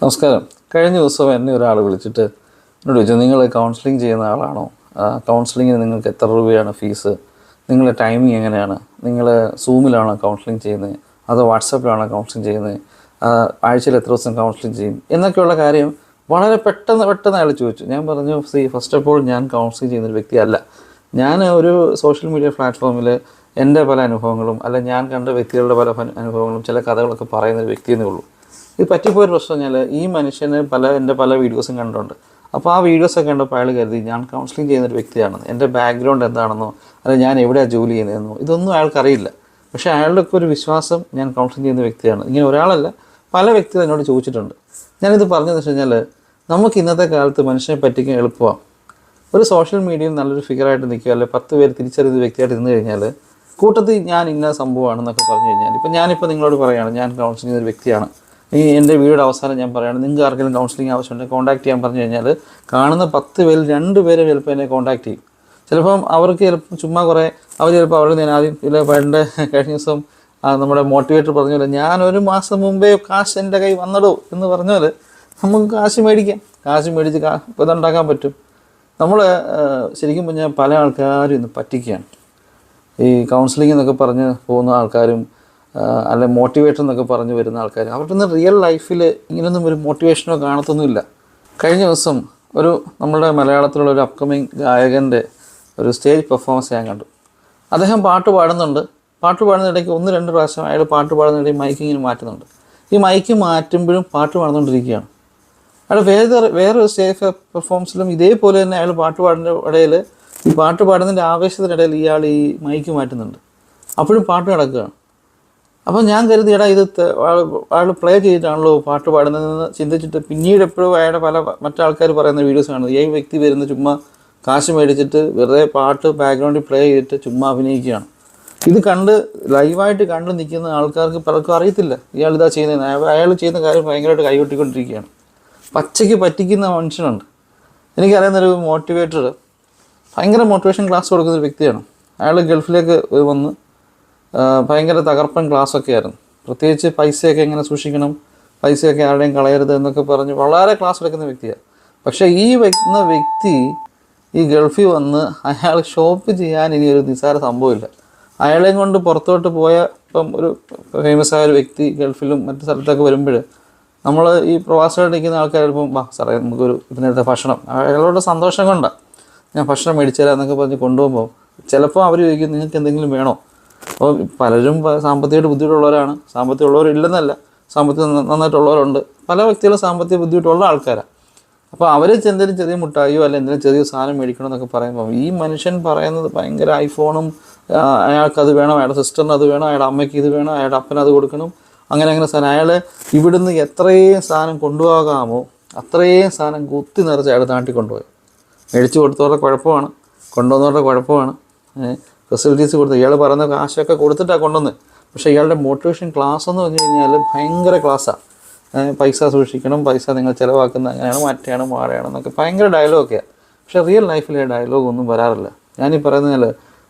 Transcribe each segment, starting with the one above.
നമസ്കാരം. കഴിഞ്ഞ ദിവസം എന്നെ ഒരാൾ വിളിച്ചിട്ട് എന്നോട് ചോദിച്ചു നിങ്ങൾ കൗൺസിലിംഗ് ചെയ്യുന്ന ആളാണോ? കൗൺസിലിങ്ങിന് നിങ്ങൾക്ക് എത്ര രൂപയാണ് ഫീസ്? നിങ്ങളുടെ ടൈമിംഗ് എങ്ങനെയാണ്? നിങ്ങൾ സൂമിലാണോ കൗൺസിലിംഗ് ചെയ്യുന്നത് അതോ വാട്സാപ്പിലാണോ കൗൺസിലിംഗ് ചെയ്യുന്നത് ആഴ്ചയിൽ എത്ര ദിവസം കൗൺസിലിംഗ് ചെയ്യും? എന്നൊക്കെയുള്ള കാര്യം വളരെ പെട്ടെന്ന് പെട്ടെന്ന് അയാൾ ചോദിച്ചു. ഞാൻ പറഞ്ഞു സി ഫസ്റ്റ് ഓഫ് ഓൾ ഞാൻ കൗൺസിലിംഗ് ചെയ്യുന്ന ഒരു വ്യക്തിയല്ല. ഞാൻ ഒരു സോഷ്യൽ മീഡിയ പ്ലാറ്റ്ഫോമിൽ എന്റെ പല അനുഭവങ്ങളും അല്ല ഞാൻ കണ്ട വ്യക്തികളുടെ പല അനുഭവങ്ങളും ചില കഥകളൊക്കെ പറയുന്ന ഒരു വ്യക്തിയെന്നേ ഉള്ളൂ. ഇത് പറ്റിപ്പോയൊരു പ്രശ്നം പറഞ്ഞാൽ ഈ മനുഷ്യന് പല എന്റെ പല വീഡിയോസും കണ്ടിട്ടുണ്ട്. അപ്പോൾ ആ വീഡിയോസൊക്കെ കണ്ടപ്പോൾ അയാൾ കരുതി ഞാൻ കൗൺസിലിംഗ് ചെയ്യുന്ന ഒരു വ്യക്തിയാണെന്ന് എന്റെ ബാക്ക്ഗ്രൗണ്ട് എന്താണെന്നോ അല്ലെങ്കിൽ ഞാൻ എവിടെയാണ് ജോലി ചെയ്യുന്നതെന്നോ ഇതൊന്നും അയാൾക്കറിയില്ല പക്ഷേ അയാളുടെ ഒരു വിശ്വാസം ഞാൻ കൗൺസിലിംഗ് ചെയ്യുന്ന വ്യക്തിയാണ്. ഇങ്ങനെ ഒരാളല്ല പല വ്യക്തികൾ എന്നോട് ചോദിച്ചിട്ടുണ്ട്. ഞാനിത് പറഞ്ഞതെന്ന് വെച്ച് കഴിഞ്ഞാൽ നമുക്ക് ഇന്നത്തെ കാലത്ത് മനുഷ്യനെ പറ്റിക്കാൻ എളുപ്പമാണ് ഒരു സോഷ്യൽ മീഡിയയിൽ നല്ലൊരു ഫിഗറായിട്ട് നിൽക്കുക അല്ലെങ്കിൽ പത്ത് പേര് തിരിച്ചറിയുന്ന വ്യക്തിയായിട്ട് നിന്ന് കഴിഞ്ഞാൽ കൂട്ടത്തിൽ ഞാൻ ഇന്ന സംഭവമാണെന്നൊക്കെ പറഞ്ഞു കഴിഞ്ഞാൽ ഇപ്പം ഞാനിപ്പോൾ നിങ്ങളോട് പറയുകയാണ് ഞാൻ കൗൺസിലിംഗ് ചെയ്യുന്ന ഒരു വ്യക്തിയാണ്. ഈ എന്റെ വീഡിയോയുടെ അവസാനം ഞാൻ പറയുകയാണ് നിങ്ങൾക്ക് ആർക്കെങ്കിലും കൗൺസിലിംഗ് ആവശ്യമുണ്ടെങ്കിൽ കോൺടാക്ട് ചെയ്യാൻ പറഞ്ഞു കഴിഞ്ഞാൽ കാണുന്ന പത്ത് പേരിൽ രണ്ട് പേരെ ചിലപ്പോൾ എന്നെ കോൺടാക്ട് ചെയ്യും. ചിലപ്പം അവർക്ക് ചിലപ്പോൾ ചുമ്മാ കുറേ അവർ ചിലപ്പോൾ അവരുടെ ഞാൻ ആദ്യം ഇല്ല പണ്ട് കഴിഞ്ഞ ദിവസം നമ്മുടെ മോട്ടിവേറ്റർ പറഞ്ഞ പോലെ ഞാൻ ഒരു മാസം മുമ്പേ കാശ് എന്റെ കൈ വന്നടോ എന്ന് പറഞ്ഞാൽ നമുക്ക് കാശ് മേടിക്കാം. കാശ് മേടിച്ച് കാ ഇതുണ്ടാക്കാൻ പറ്റും. നമ്മൾ ശരിക്കും പറഞ്ഞാൽ പല ആൾക്കാരും ഇന്ന് പറ്റിക്കുകയാണ്. ഈ കൗൺസിലിംഗ് എന്നൊക്കെ പറഞ്ഞ് പോകുന്ന ആൾക്കാരും അല്ലെ മോട്ടിവേറ്റർ എന്നൊക്കെ പറഞ്ഞ് വരുന്ന ആൾക്കാർ അവരുടെ ഒന്നും റിയൽ ലൈഫിൽ ഇങ്ങനെയൊന്നും ഒരു മോട്ടിവേഷനോ കാണത്തൊന്നുമില്ല. കഴിഞ്ഞ ദിവസം ഒരു നമ്മുടെ മലയാളത്തിലുള്ള ഒരു അപ്കമിങ് ഗായകന്റെ ഒരു സ്റ്റേജ് പെർഫോമൻസ് ഞാൻ കണ്ടു. അദ്ദേഹം പാട്ട് പാടുന്നുണ്ട്. പാട്ട് പാടുന്നിടയ്ക്ക് ഒന്ന് രണ്ട് പ്രാവശ്യം അയാൾ പാട്ട് പാടുന്നിടയിൽ മൈക്ക് ഇങ്ങനെ മാറ്റുന്നുണ്ട്. ഈ മൈക്ക് മാറ്റുമ്പോഴും പാട്ട് പാടുന്നുകൊണ്ടിരിക്കുകയാണ് അയാൾ വേറെ വേറൊരു സ്റ്റേജ് പെർഫോമൻസിലും ഇതേപോലെ തന്നെ അയാൾ പാട്ട് പാടുന്ന ഇടയിൽ ഈ പാട്ട് പാടുന്നതിന്റെ ആവേശത്തിനിടയിൽ ഇയാൾ ഈ മൈക്ക് മാറ്റുന്നുണ്ട്. അപ്പോഴും പാട്ട് കിടക്കുകയാണ് അപ്പോൾ ഞാൻ കരുതി എടാ ഇത് ആൾ പ്ലേ ചെയ്തിട്ടാണല്ലോ പാട്ട് പാടുന്നതെന്ന് ചിന്തിച്ചിട്ട് പിന്നീട് എപ്പോഴും അയാളുടെ പല മറ്റാൾക്കാർ പറയുന്ന വീഡിയോസ് കാണുന്നത്. ഈ വ്യക്തി വരുന്ന ചുമ്മാ കാശ് മേടിച്ചിട്ട് വെറുതെ പാട്ട് ബാക്ക്ഗ്രൗണ്ടിൽ പ്ലേ ചെയ്തിട്ട് ചുമ്മാ അഭിനയിക്കുകയാണ്. ഇത് കണ്ട് ലൈവായിട്ട് കണ്ട് നിൽക്കുന്ന ആൾക്കാർക്ക് പലർക്കും അറിയത്തില്ല. ഇയാൾ ഇതാ ചെയ്യുന്നത് അയാൾ ചെയ്യുന്ന കാര്യം ഭയങ്കരമായിട്ട് കൈകൊട്ടിക്കൊണ്ടിരിക്കുകയാണ്. പച്ചയ്ക്ക് പറ്റിക്കുന്ന മനുഷ്യനുണ്ട്. എനിക്കറിയുന്നൊരു മോട്ടിവേറ്റർ ഭയങ്കര മോട്ടിവേഷൻ ക്ലാസ് കൊടുക്കുന്ന ഒരു വ്യക്തിയാണ്. അയാൾ ഗൾഫിലേക്ക് വന്ന് ഭയങ്കര തകർപ്പൻ ക്ലാസ്സൊക്കെ ആയിരുന്നു പ്രത്യേകിച്ച് പൈസയൊക്കെ എങ്ങനെ സൂക്ഷിക്കണം പൈസയൊക്കെ ആരുടെയും കളയരുത് എന്നൊക്കെ പറഞ്ഞ് വളരെ ക്ലാസ് എടുക്കുന്ന വ്യക്തിയാണ്. പക്ഷേ ഈ വരുന്ന വ്യക്തി ഈ ഗൾഫിൽ വന്ന് അയാൾ ഷോപ്പ് ചെയ്യാൻ ഇനി ഒരു നിസ്സാര സംഭവമില്ല. അയാളെയും കൊണ്ട് പുറത്തോട്ട് പോയ ഇപ്പം ഒരു ഫേമസ് ആയ ഒരു വ്യക്തി ഗൾഫിലും മറ്റു സ്ഥലത്തൊക്കെ വരുമ്പോൾ നമ്മൾ ഈ പ്രവാസികളായിട്ട് നിൽക്കുന്ന ആൾക്കാർ ചിലപ്പം വാ സാറേ നമുക്കൊരു ഇതിനടുത്ത ഭക്ഷണം. അയാളോട് സന്തോഷം കൊണ്ടാണ്. ഞാൻ ഭക്ഷണം മേടിച്ചു തരാം എന്നൊക്കെ പറഞ്ഞ് കൊണ്ടുപോകുമ്പോൾ ചിലപ്പോൾ അവർ ചോദിക്കും നിങ്ങൾക്ക് എന്തെങ്കിലും വേണോ? അപ്പോൾ പലരും സാമ്പത്തികമായിട്ട് ബുദ്ധിമുട്ടുള്ളവരാണ്. സാമ്പത്തികം ഉള്ളവരില്ലെന്നല്ല സാമ്പത്തികം നന്നായിട്ടുള്ളവരുണ്ട്. പല വ്യക്തികളും സാമ്പത്തിക ബുദ്ധിമുട്ടുള്ള ആൾക്കാരാണ് അപ്പോൾ അവർ എന്തെങ്കിലും ചെറിയ മുട്ടായോ അല്ല എന്തെങ്കിലും ചെറിയ സാധനം മേടിക്കണം എന്നൊക്കെ പറയുമ്പോൾ ഈ മനുഷ്യൻ പറയുന്നത് ഭയങ്കര ഐഫോണും അയാൾക്ക് അത് വേണം അയാളുടെ സിസ്റ്ററിന് അത് വേണം അയാളുടെ അമ്മയ്ക്ക് ഇത് വേണം അയാളുടെ അപ്പന് അത് കൊടുക്കണം. അങ്ങനെ അങ്ങനെ സാധനം. അയാൾ ഇവിടുന്ന് എത്രയും സാധനം കൊണ്ടുപോകാമോ അത്രയും സാധനം കുത്തി നിറച്ച് അയാൾ നാട്ടിൽ കൊണ്ടുപോയി. മേടിച്ച് കൊടുത്തവരുടെ കുഴപ്പമാണ് കൊണ്ടുവന്നവരുടെ കുഴപ്പമാണ്. ഫെസിലിറ്റീസ് കൊടുത്ത്. ഇയാൾ പറയുന്ന കാശൊക്കെ കൊടുത്തിട്ടാണ് കൊണ്ടുവന്ന്. പക്ഷേ ഇയാളുടെ മോട്ടിവേഷൻ ക്ലാസ് എന്ന് പറഞ്ഞു കഴിഞ്ഞാൽ ഭയങ്കര ക്ലാസ്സാണ് പൈസ സൂക്ഷിക്കണം പൈസ നിങ്ങൾ ചിലവാക്കുന്ന അങ്ങനെയാണ് മറ്റേയാണ് മാറയാണ് എന്നൊക്കെ ഭയങ്കര ഡയലോഗൊക്കെയാണ് പക്ഷേ റിയൽ ലൈഫിലെ ഡയലോഗ് ഒന്നും വരാറില്ല. ഞാനീ പറയുന്നതിൽ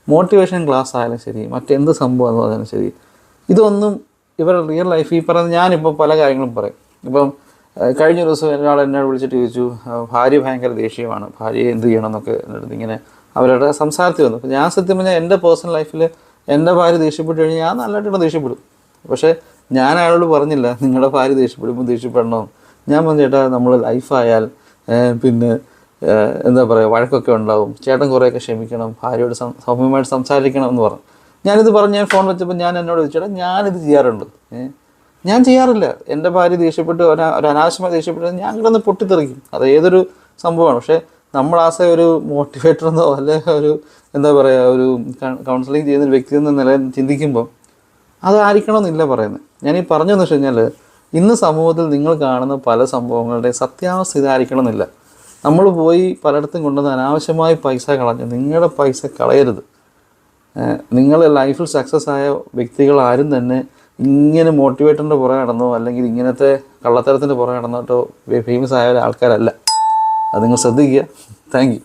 മോട്ടിവേഷൻ ക്ലാസ് ആയാലും ശരി മറ്റെന്ത് സംഭവം എന്ന് പറഞ്ഞാലും ശരി ഇതൊന്നും ഇവരുടെ റിയൽ ലൈഫ് ഈ പറയുന്ന ഞാനിപ്പോൾ പല കാര്യങ്ങളും പറയും. ഇപ്പം കഴിഞ്ഞ ദിവസം ഒരാൾ എന്നോട് വിളിച്ചിട്ട് ചോദിച്ചു ഭാര്യ ഭയങ്കര ദേഷ്യമാണ് ഭാര്യയെ എന്ത് ചെയ്യണം എന്നൊക്കെ എന്നിട്ട് ഇങ്ങനെ അവരുടെ സംസാരത്തിൽ വന്നു. അപ്പോൾ ഞാൻ സത്യം പറഞ്ഞാൽ എന്റെ പേഴ്സണൽ ലൈഫിൽ എന്റെ ഭാര്യ ദേഷ്യപ്പെട്ട് കഴിഞ്ഞാൽ ഞാൻ നല്ലതായിട്ട് ദേഷ്യപ്പെടും. പക്ഷേ ഞാൻ അയാളോട് പറഞ്ഞില്ല നിങ്ങളുടെ ഭാര്യ ദേഷ്യപ്പെടുമ്പോൾ ദേഷ്യപ്പെടണോ? ഞാൻ പറഞ്ഞു ചേട്ടാ നമ്മൾ ലൈഫായാൽ പിന്നെ എന്താ പറയുക വഴക്കൊക്കെ ഉണ്ടാവും. ചേട്ടൻ കുറേയൊക്കെ ക്ഷമിക്കണം ഭാര്യയോട് സൗമ്യമായിട്ട് സംസാരിക്കണം എന്ന് പറഞ്ഞു. ഞാനിത് പറഞ്ഞ് ഞാൻ ഫോൺ വെച്ചപ്പോൾ ഞാൻ എന്നോട് ചോദിച്ചേട്ടാ ഞാനിത് ചെയ്യാറുണ്ട്. ഞാൻ ചെയ്യാറില്ല. എന്റെ ഭാര്യ ദേഷ്യപ്പെട്ട് ഒരു അനാവശ്യമായി ദേഷ്യപ്പെട്ട് ഞാൻ കിടന്ന് പൊട്ടിത്തെറിക്കും. അത് ഏതൊരു സംഭവമാണ്. പക്ഷേ നമ്മൾ ആസെ ഒരു മോട്ടിവേറ്റർ എന്നോ അല്ലെ ഒരു എന്താ പറയുക ഒരു കൗൺസിലിംഗ് ചെയ്യുന്ന ഒരു വ്യക്തി എന്ന നില ചിന്തിക്കുമ്പോൾ അതായിരിക്കണമെന്നില്ല പറയുന്നത്. ഞാൻ ഈ പറഞ്ഞതെന്ന് വെച്ച് കഴിഞ്ഞാൽ ഇന്ന് സമൂഹത്തിൽ നിങ്ങൾ കാണുന്ന പല സംഭവങ്ങളുടെ സത്യാവസ്ഥ ഇതായിരിക്കണമെന്നില്ല. നമ്മൾ പോയി പലയിടത്തും കൊണ്ടുവന്ന് അനാവശ്യമായി പൈസ കളഞ്ഞ് നിങ്ങളുടെ പൈസ കളയരുത്. നിങ്ങൾ ലൈഫിൽ സക്സസ് ആയ വ്യക്തികൾ ആരും തന്നെ ഇങ്ങനെ മോട്ടിവേറ്ററിന്റെ പുറകെ നടന്നോ അല്ലെങ്കിൽ ഇങ്ങനത്തെ കള്ളത്തരത്തിന്റെ പുറകെ നടന്നിട്ടോ ഫേമസ് ആയ ആൾക്കാരല്ല അത് നിങ്ങൾ ശ്രദ്ധിക്കുക. Thank you